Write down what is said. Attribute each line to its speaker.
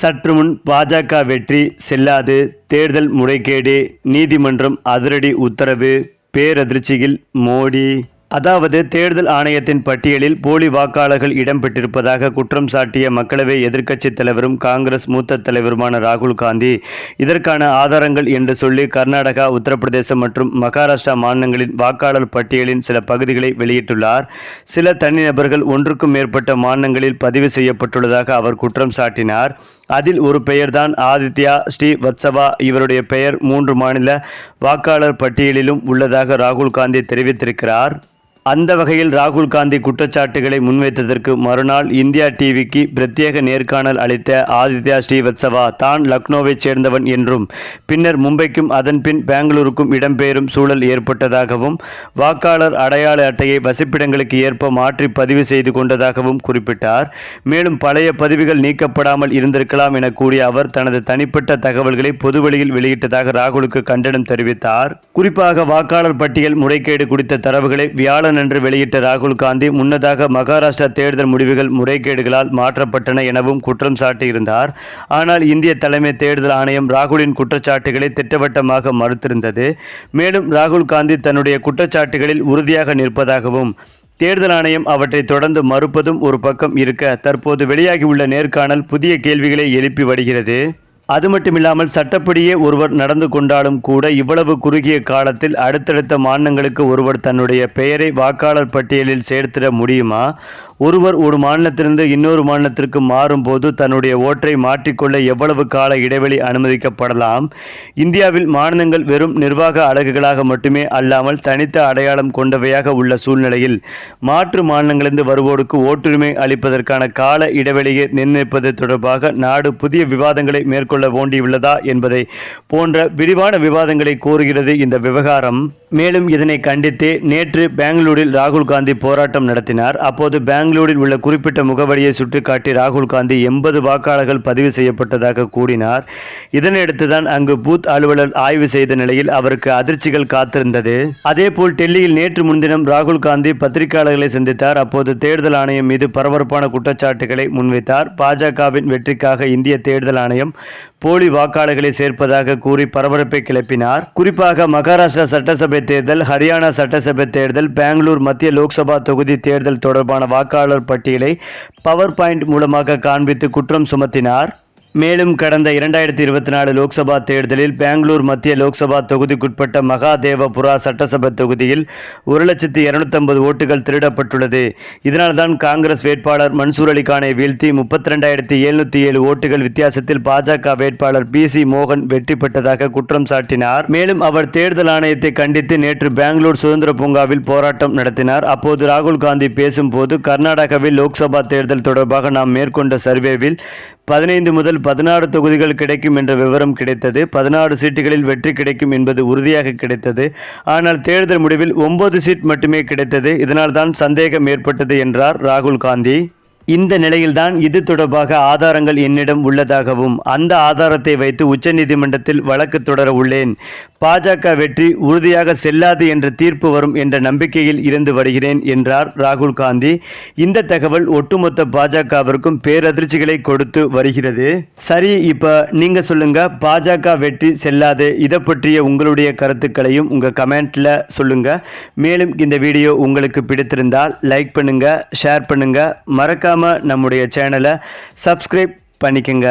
Speaker 1: சற்று முன் பாஜக வெற்றி செல்லாது. தேர்தல் முறைகேடு நீதிமன்றம் அதிரடி உத்தரவு. பேரதிர்ச்சியில் மோடி. அதாவது தேர்தல் ஆணையத்தின் பட்டியலில் போலி வாக்காளர்கள் இடம்பெற்றிருப்பதாக குற்றம் சாட்டிய மக்களவை எதிர்க்கட்சித் தலைவரும் காங்கிரஸ் மூத்த தலைவருமான ராகுல் காந்தி. இதற்கான ஆதாரங்கள் என்று சொல்லி கர்நாடகா உத்தரப்பிரதேசம் மற்றும் மகாராஷ்டிரா மாநிலங்களின் வாக்காளர் பட்டியலின் சில பகுதிகளை வெளியிட்டுள்ளார். சில தனிநபர்கள் ஒன்றுக்கும் மேற்பட்ட மாநிலங்களில் பதிவு செய்யப்பட்டுள்ளதாக அவர் குற்றம் சாட்டினார். அதில் ஒரு பெயர்தான் ஆதித்யா ஸ்ரீவத்சவா இவருடைய பெயர் மூன்று மாநில வாக்காளர் பட்டியலிலும் உள்ளதாக ராகுல் காந்தி தெரிவித்திருக்கிறார். அந்த வகையில் ராகுல் காந்தி குற்றச்சாட்டுகளை முன்வைத்ததற்கு மறுநாள் இந்தியா டிவிக்கு பிரத்யேக நேர்காணல் அளித்த ஆதித்யா ஸ்ரீவத்சவா தான் லக்னோவைச் சேர்ந்தவன் என்றும் பின்னர் மும்பைக்கும் அதன்பின் பெங்களூருக்கும் இடம்பெயரும் சூழல் ஏற்பட்டதாகவும் வாக்காளர் அடையாள அட்டையை வசிப்பிடங்களுக்கு ஏற்ப மாற்றி பதிவு செய்து கொண்டதாகவும் குறிப்பிட்டார். மேலும் பழைய பதிவுகள் நீக்கப்படாமல் இருந்திருக்கலாம் என கூறிய அவர் தனது தனிப்பட்ட தகவல்களை பொதுவெளியில் வெளியிட்டதாக ராகுலுக்கு கண்டனம் தெரிவித்தார். குறிப்பாக வாக்காளர் பட்டியல் முறைகேடு குறித்த தரவுகளை வியாழன் அன்று வெளியிட்ட ராகுல் காந்தி முன்னதாக மகாராஷ்டிரா தேர்தல் முடிவுகள் முறைகேடுகளால் மாற்றப்பட்டன எனவும் குற்றம் சாட்டியிருந்தார். ஆனால் இந்திய தலைமை தேர்தல் ஆணையம் ராகுலின் குற்றச்சாட்டுகளை திட்டவட்டமாக மறுத்திருந்தது. மேலும் ராகுல் காந்தி தன்னுடைய குற்றச்சாட்டுகளில் உறுதியாக நிற்பதாகவும் தேர்தல் ஆணையம் அவற்றை தொடர்ந்து மறுப்பதும் ஒரு பக்கம் இருக்க தற்போது வெளியாகியுள்ள நேர்காணல் புதிய கேள்விகளை எழுப்பி வருகிறது. அது மட்டுமில்லாமல் சட்டப்படியே ஒருவர் நடந்து கொண்டாலும் கூட இவ்வளவு குறுகிய காலத்தில் அடுத்தடுத்த மாநிலங்களுக்கு ஒருவர் தன்னுடைய பெயரை வாக்காளர் பட்டியலில் சேர்த்திட முடியுமா? ஒருவர் ஒரு மாநிலத்திலிருந்து இன்னொரு மாநிலத்திற்கு மாறும்போது தன்னுடைய ஓட்டை மாற்றிக்கொள்ள எவ்வளவு கால இடைவெளி அனுமதிக்கப்படலாம்? இந்தியாவில் மாநிலங்கள் வெறும் நிர்வாக அலகுகளாக மட்டுமே அல்லாமல் தனித்த அடையாளம் கொண்டவையாக உள்ள சூழ்நிலையில் மாற்று மாநிலங்களிலிருந்து வருவோருக்கு ஓட்டுரிமை அளிப்பதற்கான கால இடைவெளியை நிர்ணயிப்பது தொடர்பாக நாடு புதிய விவாதங்களை மேற்கொள்ள வேண்டியுள்ளதா என்பதை போன்ற விரிவான விவாதங்களை கோருகிறது இந்த விவகாரம். மேலும் இதனை கண்டித்தே நேற்று பெங்களூரில் ராகுல் காந்தி போராட்டம் நடத்தினார். அப்போது பெங்களூரில் உள்ள குறிப்பிட்ட முகவரியை சுட்டிக்காட்டி ராகுல் காந்தி எண்பது வாக்காளர்கள் பதிவு செய்யப்பட்டதாக கூறினார். இதனையடுத்துதான் அங்கு பூத் அலுவலர் ஆய்வு செய்த நிலையில் அவருக்கு அதிர்ச்சிகள் காத்திருந்தது. அதேபோல் டெல்லியில் நேற்று முன்தினம் ராகுல் காந்தி பத்திரிகையாளர்களை சந்தித்தார். அப்போது தேர்தல் ஆணையம் மீது பரபரப்பான குற்றச்சாட்டுகளை முன்வைத்தார். பாஜகவின் வெற்றிக்காக இந்திய தேர்தல் ஆணையம் போலி வாக்காளர்களை சேர்ப்பதாக கூறி பரபரப்பை கிளப்பினார். குறிப்பாக மகாராஷ்டிரா சட்டசபை தேர்தல் ஹரியானா சட்டசபை தேர்தல் பெங்களூர் மத்திய லோக்சபா தொகுதி தேர்தல் தொடர்பான வாக்காளர் பட்டியலை பவர் பாயிண்ட் மூலமாக காண்பித்து குற்றம் சுமத்தினார். மேலும் கடந்த இரண்டாயிரத்தி இருபத்தி நாலு லோக்சபா தேர்தலில் பெங்களூர் மத்திய லோக்சபா தொகுதிக்குட்பட்ட மகாதேவபுரா சட்டசபை தொகுதியில் ஒரு லட்சத்தி இருநூத்தம்பது ஓட்டுகள் திருடப்பட்டுள்ளது. இதனால்தான் காங்கிரஸ் வேட்பாளர் மன்சூர் அலிகானை வீழ்த்தி முப்பத்தி ரெண்டாயிரத்தி எழுநூத்தி ஏழு ஓட்டுகள் வித்தியாசத்தில் பாஜக வேட்பாளர் பி சி மோகன் வெற்றி பெற்றதாக குற்றம் சாட்டினார். மேலும் அவர் தேர்தல் ஆணையத்தை கண்டித்து நேற்று பெங்களூர் சுதந்திர பூங்காவில் போராட்டம் நடத்தினார். அப்போது ராகுல் காந்தி பேசும்போது கர்நாடகாவில் லோக்சபா தேர்தல் தொடர்பாக நாம் மேற்கொண்ட சர்வேவில் பதினைந்து முதல் பதினாறு தொகுதிகள் கிடைக்கும் என்ற விவரம் கிடைத்தது. பதினாறு சீட்டுகளில் வெற்றி கிடைக்கும் என்பது உறுதியாக கிடைத்தது. ஆனால் தேர்தல் முடிவில் ஒன்பது சீட் மட்டுமே கிடைத்தது. இதனால் தான் சந்தேகம் ஏற்பட்டது என்றார் ராகுல் காந்தி. இந்த நிலையில்தான் இது தொடர்பாக ஆதாரங்கள் என்னிடம் உள்ளதாகவும் அந்த ஆதாரத்தை வைத்து உச்சநீதிமன்றத்தில் வழக்கு தொடர உள்ளேன். பாஜக வெற்றி உறுதியாக செல்லாது என்ற தீர்ப்பு வரும் என்ற நம்பிக்கையில் இருந்து வருகிறேன் என்றார் ராகுல் காந்தி. இந்த தகவல் ஒட்டுமொத்த பாஜகவிற்கும் பேரதிர்ச்சிகளை கொடுத்து வருகிறது. சரி இப்ப நீங்க சொல்லுங்க பாஜக வெற்றி செல்லாது இதை பற்றிய உங்களுடைய கருத்துக்களையும் உங்க கமெண்ட்ல சொல்லுங்க. மேலும் இந்த வீடியோ உங்களுக்கு பிடித்திருந்தால் லைக் பண்ணுங்க ஷேர் பண்ணுங்க. மறக்காம நம்முடைய சேனலை சப்ஸ்கிரைப் பண்ணிக்கங்க.